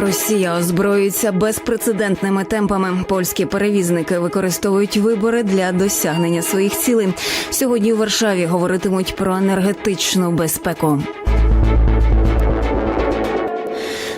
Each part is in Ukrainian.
Росія озброюється безпрецедентними темпами. Польські перевізники використовують вибори для досягнення своїх цілей. Сьогодні у Варшаві говоритимуть про енергетичну безпеку.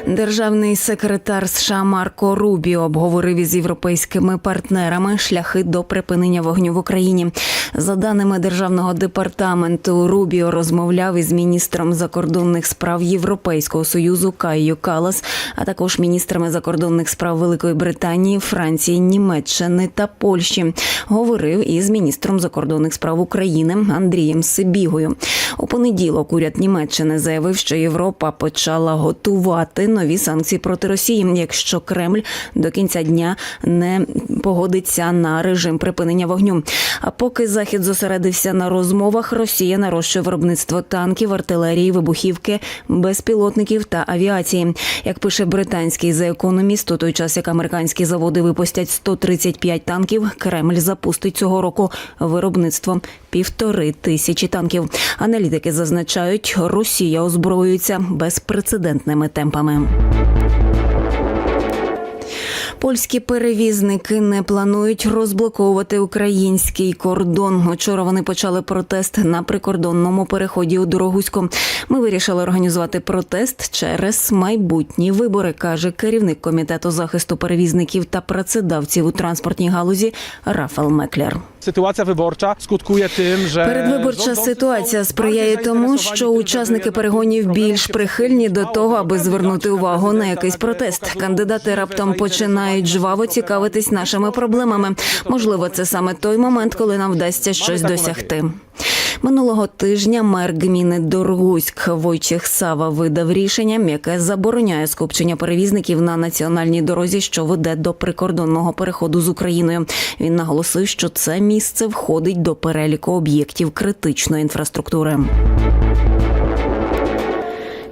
Державний секретар США Марко Рубіо обговорив із європейськими партнерами шляхи до припинення вогню в Україні. За даними державного департаменту, Рубіо розмовляв із міністром закордонних справ Європейського союзу Кайю Калас, а також міністрами закордонних справ Великої Британії, Франції, Німеччини та Польщі. Говорив із міністром закордонних справ України Андрієм Сибігою. У понеділок уряд Німеччини заявив, що Європа почала готувати нові санкції проти Росії, якщо Кремль до кінця дня не погодиться на режим припинення вогню. А поки захід зосередився на розмовах, Росія нарощує виробництво танків, артилерії, вибухівки, безпілотників та авіації. Як пише британський The Economist, у той час як американські заводи випустять 135 танків, Кремль запустить цього року виробництво півтори тисячі танків. Аналітики зазначають, Росія озброюється безпрецедентними темпами. Польські перевізники не планують розблоковувати український кордон. Учора вони почали протест на прикордонному переході у Дорогуську. Ми вирішили організувати протест через майбутні вибори, каже керівник комітету захисту перевізників та працедавців у транспортній галузі Рафал Меклер. Sytuacja виборча skutkuje тим, що Передвиборча ситуація сприяє тому, що учасники перегонів більш прихильні до того, аби звернути увагу на якийсь протест. Кандидати раптом починають жваво цікавитись нашими проблемами. Можливо, це саме той момент, коли нам вдасться щось досягти. Минулого тижня мер гміни Доргуськ Войчех Сава видав рішення, яке забороняє скупчення перевізників на національній дорозі, що веде до прикордонного переходу з Україною. Він наголосив, що це місце входить до переліку об'єктів критичної інфраструктури.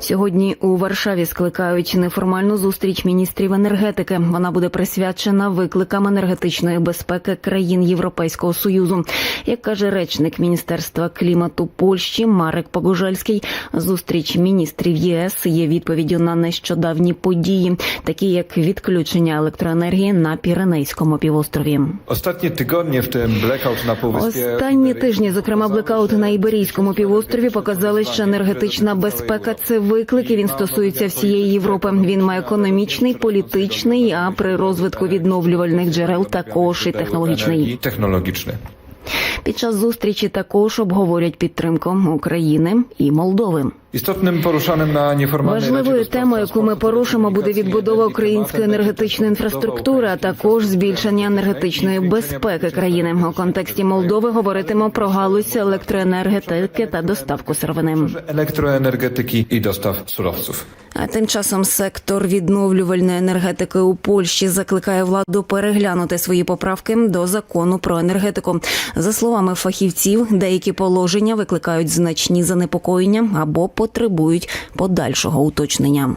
Сьогодні у Варшаві скликають неформальну зустріч міністрів енергетики. Вона буде присвячена викликам енергетичної безпеки країн Європейського союзу. Як каже речник міністерства клімату Польщі Марек Погожельський, зустріч міністрів ЄС є відповіддю на нещодавні події, такі як відключення електроенергії на Піренейському півострові. Tygodnie, w tym blackout na Półwyspie Останні тижні, зокрема, блекаут на Іберійському півострові, показали, що енергетична безпека це виклик. і Він стосується всієї Європи. Він має економічний, політичний, а при розвитку відновлювальних джерел також і технологічний. І technologiczny. Під час зустрічі також обговорять підтримку України і Молдови. Istotnym poruszanym na nieformalnej Важливою темою, яку ми порушимо, буде відбудова української енергетичної інфраструктури, а також збільшення енергетичної безпеки країни. У контексті Молдови говоритимо про галузь електроенергетики та доставку сировини. elektroenergetyki i dostaw surowców. А тим часом сектор відновлювальної енергетики у Польщі закликає владу переглянути свої поправки до закону про енергетику. За словами фахівців, деякі положення викликають значні занепокоєння або потребують подальшого уточнення.